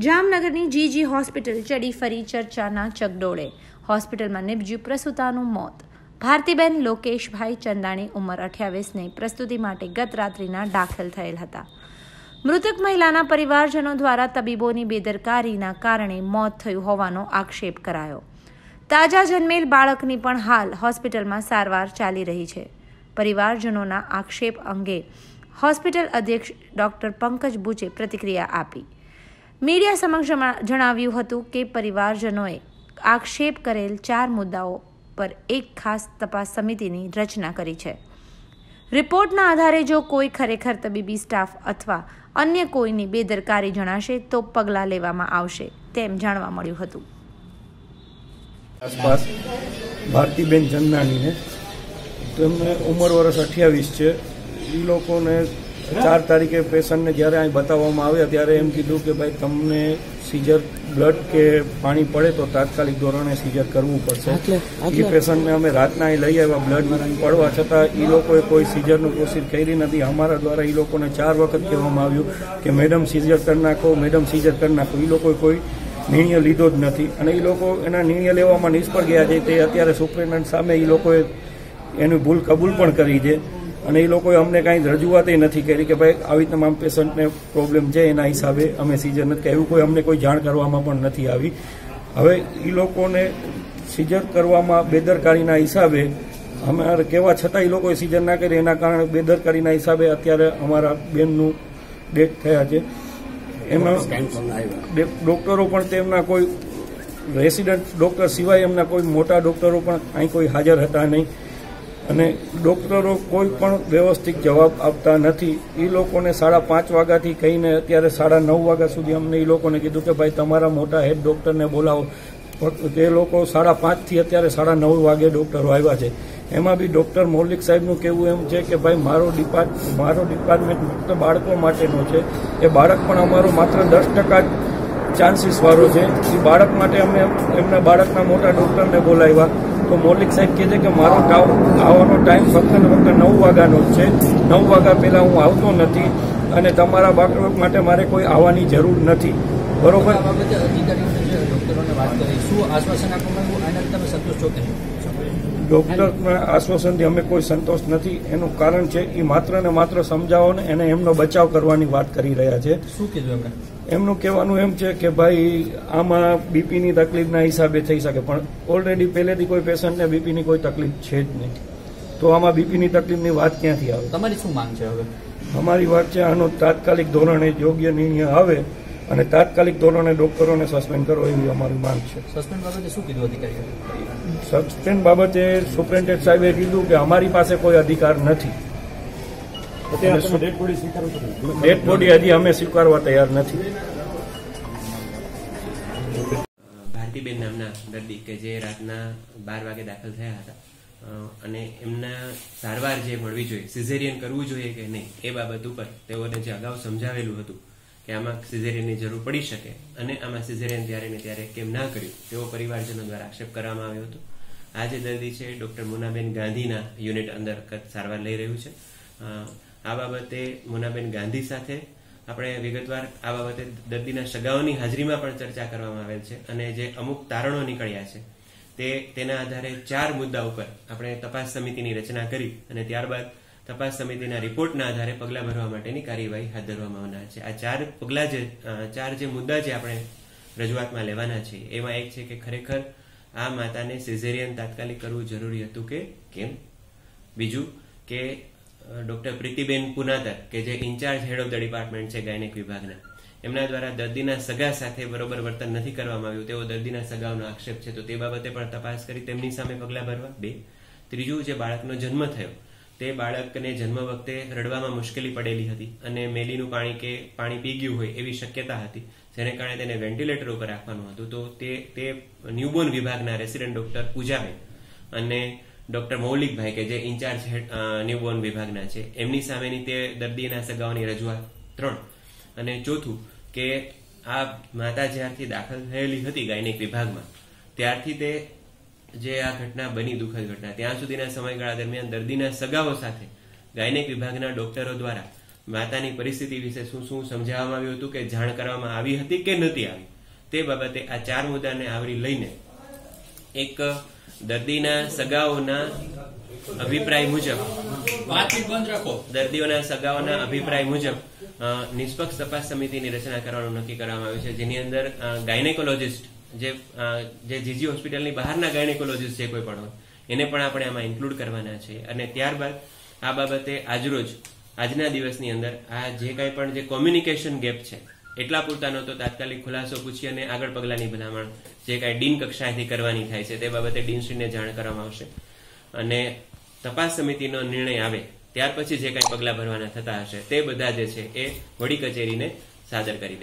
જામનગરની જીજી હોસ્પિટલ ચડી ફરી ચર્ચાના ચગડોળે હોસ્પિટલમાં નિપજ્યું પ્રસૂતાનું મોત. ભારતીબેન લોકેશભાઈ ચંદાણી ઉંમર અઠ્યાવીસને પ્રસ્તુતિ માટે ગત રાત્રિના દાખલ થયેલ હતા. મૃતક મહિલાના પરિવારજનો દ્વારા તબીબોની બેદરકારીના કારણે મોત થયું હોવાનો આક્ષેપ કરાયો. તાજા જન્મેલ બાળકની પણ હાલ હોસ્પિટલમાં સારવાર ચાલી રહી છે. પરિવારજનોના આક્ષેપ અંગે હોસ્પિટલ અધ્યક્ષ ડોક્ટર પંકજ બુચે પ્રતિક્રિયા આપી. મીડિયા સમક્ષ જણાવ્યું હતું કે પરિવારજનોએ આક્ષેપ કરેલ ચાર મુદ્દાઓ પર એક ખાસ તપાસ સમિતિની રચના કરી છે. રિપોર્ટના આધારે જો કોઈ ખરેખર તબીબી સ્ટાફ અથવા અન્ય કોઈની બેદરકારી જણાશે તો પગલાં લેવામાં આવશે, તેમ જાણવા મળ્યું હતું. આસપાસ ભારતીબેન ચંદાણીને તેમને ઉંમર વર્ષ અઠ્યાવીસ છે. એ લોકોને ચાર તારીખે પેશન્ટને જ્યારે અહીં બતાવવામાં આવ્યા ત્યારે એમ કીધું કે ભાઈ તમને સીઝર બ્લડ કે પાણી પડે તો તાત્કાલિક ધોરણે સીઝર કરવું પડશે. એ પેશન્ટને અમે રાતના અહીં લઈ આવ્યા બ્લડ પડવા છતાં એ લોકોએ કોઈ સીઝરનું પ્રોસીડ કરી નથી. અમારા દ્વારા એ લોકોને ચાર વખત કહેવામાં આવ્યું કે મેડમ સીઝર કરી નાખો મેડમ સીઝર કરી નાખો. એ લોકોએ કોઈ નિર્ણય લીધો જ નથી. અને એ લોકો એના નિર્ણય લેવામાં નિષ્ફળ ગયા છે. તે અત્યારે સુપ્રિન્ટેન્ડન્ટ સામે એ લોકોએ એની ભૂલ કબૂલ પણ કરી છે. અને એ લોકોએ અમને કાંઈ રજૂઆત નથી કરી કે ભાઈ આવી તમામ પેશન્ટને પ્રોબ્લેમ છે એના હિસાબે અમે સીઝર નથી એવું કોઈ અમને કોઈ જાણ કરવામાં પણ નથી આવી. હવે એ લોકોને સીઝર કરવામાં બેદરકારીના હિસાબે અમારે કહેવા છતાં એ લોકોએ સીઝર ના કરી એના કારણે બેદરકારીના હિસાબે અત્યારે અમારા બેનનું ડેથ થયા છે. એમાં ડોક્ટરો પણ તેમના કોઈ રેસિડન્ટ ડોક્ટર સિવાય એમના કોઈ મોટા ડોક્ટરો પણ અહીં કોઈ હાજર હતા નહીં. અને ડોક્ટરો કોઈ પણ વ્યવસ્થિત જવાબ આપતા નથી. એ લોકોને સાડા પાંચ વાગ્યાથી કહીને અત્યારે સાડા નવ વાગ્યા સુધી અમને એ લોકોને કીધું કે ભાઈ તમારા મોટા હેડ ડોક્ટરને બોલાવો. તે લોકો સાડા પાંચથી અત્યારે સાડા નવ વાગે ડોક્ટરો આવ્યા છે, એમાં બી ડોક્ટર મૌલિક સાહેબનું કહેવું એમ છે કે ભાઈ મારો ડિપાર્ટ, મારો ડિપાર્ટમેન્ટ ફક્ત બાળકો માટેનો છે. એ બાળક પણ અમારો માત્ર દસ ટકા ચાન્સીસવાળો છે. એ બાળક માટે અમે એમના બાળકના મોટા ડોક્ટરને બોલાવ્યા. તો મૌલિક સાહેબ કહે છે કે મારો આવવાનો ટાઈમ ફક્ત ને ફક્ત નવ વાગ્યાનો જ છે. નવ વાગ્યા પહેલાં હું આવતો નથી અને તમારા બાળક માટે મારે કોઈ આવવાની જરૂર નથી. બરોબર? ડોક્ટરના આશ્વાસનથી અમે કોઈ સંતોષ નથી. એનું કારણ છે એ માત્ર ને માત્ર સમજાવો ને એને એમનો બચાવ કરવાની વાત કરી રહ્યા છે. શું કીધું એમણે? એમનું કહેવાનું એમ છે કે ભાઈ આમાં બીપીની તકલીફના હિસાબે થઈ શકે પણ ઓલરેડી પહેલેથી કોઈ પેશન્ટને બીપીની કોઈ તકલીફ છે જ નહીં. તો આમાં બીપીની તકલીફની વાત ક્યાંથી આવે? તમારી શું માંગ છે હવે? અમારી વાત છે આનો તાત્કાલિક ધોરણે યોગ્ય નિર્ણય આવે અને તાત્કાલિક ધોરણે ડોક્ટરોને સસ્પેન્ડ કરો એવી અમારી માંગ છે. સસ્પેન્ડ બાબતે શું કીધું અધિકારીઓ સસ્પેન્ડ બાબતે સુપ્રિન્ટેન્ડન્ટ સાહેબે કીધું કે અમારી પાસે કોઈ અધિકાર નથી. ડેડ બોડી હજી અમે સ્વીકારવા તૈયાર નથી. ભારતીબેન નામના દર્દી કે જે રાતના બાર વાગે દાખલ થયા હતા અને એમના સારવાર જે મળવી જોઈએ સિઝેરિયન કરવું જોઈએ કે નહીં એ બાબત ઉપર તેઓને જે અગાઉ સમજાવેલું હતું કે આમાં સિઝેરિયનની જરૂર પડી શકે. અને આમાં સિઝેરિયન ત્યારે ને ત્યારે કેમ ના કર્યું? તેવો પરિવારજનો દ્વારા આક્ષેપ કરવામાં આવ્યો હતો. આ જે દર્દી છે, ડોક્ટર મુનાબેન ગાંધીના યુનિટ અંદર સારવાર લઈ રહ્યું છે. આ બાબતે મુનાબેન ગાંધી સાથે આપણે વિગતવાર આ બાબતે દર્દીના સગાઓની હાજરીમાં પણ ચર્ચા કરવામાં આવેલ છે અને જે અમુક તારણો નીકળ્યા છે, તે તેના આધારે ચાર મુદ્દા ઉપર આપણે તપાસ સમિતિની રચના કરી અને ત્યારબાદ તપાસ સમિતિના રિપોર્ટના આધારે પગલાં ભરવા માટેની કાર્યવાહી હાથ ધરવામાં આવનાર છે. આ ચાર પગલાં જે ચાર જે મુદ્દા જે આપણે રજૂઆતમાં લેવાના છે, એમાં એક છે કે ખરેખર આ માતાને સિઝેરિયન તાત્કાલિક કરવું જરૂરી હતું કે કેમ? બીજું કે ડોક્ટર પ્રીતિબેન પુનાતર, કે જે incharge head of the department છે ગાયનેક વિભાગના, એમના દ્વારા દર્દીના સગા સાથે બરોબર વર્તન નથી કરવામાં આવ્યું. તેવો દર્દીના સગાઓનો આક્ષેપ છે. તો તે બાબતે પણ તપાસ કરી તેમની સામે પગલાં ભરવા. બે, ત્રીજું જે બાળકનો જન્મ થયો તે બાળકને જન્મ વખતે રડવામાં મુશ્કેલી પડેલી હતી અને મેલીનું પાણી કે પાણી પી ગયું હોય એવી શક્યતા હતી, જેને કારણે તેને વેન્ટિલેટર ઉપર રાખવાનું હતું. તો તે તે ન્યૂબોર્ન વિભાગના રેસિડેન્ટ ડોક્ટર પૂજાબેન અને ડોક્ટર મૌલિકભાઈ કે જે ઇન્ચાર્જ ન્યૂબોર્ન વિભાગના છે, એમની સામેની તે દર્દીના સગાઓની રજૂઆત ત્રણ. અને ચોથું કે આ માતા જ્યારથી દાખલ થયેલી હતી ગાયનિક વિભાગમાં, ત્યારથી તે જે આ ઘટના બની દુઃખદ ઘટના. ત્યાં સુધીના સમયગાળા દરમિયાન દર્દીના સગાઓ સાથે ગાયનેક વિભાગના ડોક્ટરો દ્વારા માતાની પરિસ્થિતિ વિશે શું શું સમજાવવામાં આવ્યું હતું કે જાણ કરવામાં આવી હતી કે નથી આવી? તે બાબતે આ ચાર મુદ્દાને આવરી લઈને એક દર્દીના સગાઓના અભિપ્રાય મુજબ વાતચીત બંધ રાખો. દર્દીઓના સગાઓના અભિપ્રાય મુજબ નિષ્પક્ષ તપાસ સમિતિની રચના કરવાનું નક્કી કરવામાં આવ્યું છે. જેની અંદર ગાયનેકોલોજીસ્ટ જે જીજી હોસ્પિટલની બહારના ગાયનેકોલોજીસ્ટ છે કોઈ પણ એને પણ આપણે આમાં ઇન્ક્લુડ કરવાના છે. અને ત્યારબાદ આ બાબતે આજરોજ, આજના દિવસની અંદર આ જે કાંઈ પણ જે કોમ્યુનિકેશન ગેપ છે, એટલા પૂરતાનો તો તાત્કાલિક ખુલાસો પૂછી અને આગળ પગલાની ભલામણ જે કાંઈ ડીન કક્ષાએથી કરવાની થાય છે, તે બાબતે ડીનશ્રીને જાણ કરવામાં આવશે. અને તપાસ સમિતિનો નિર્ણય આવે, ત્યાર પછી જે કાંઈ પગલાં ભરવાના થતા હશે, તે બધા જે છે એ વડી કચેરીને સાદર કરી દેવા.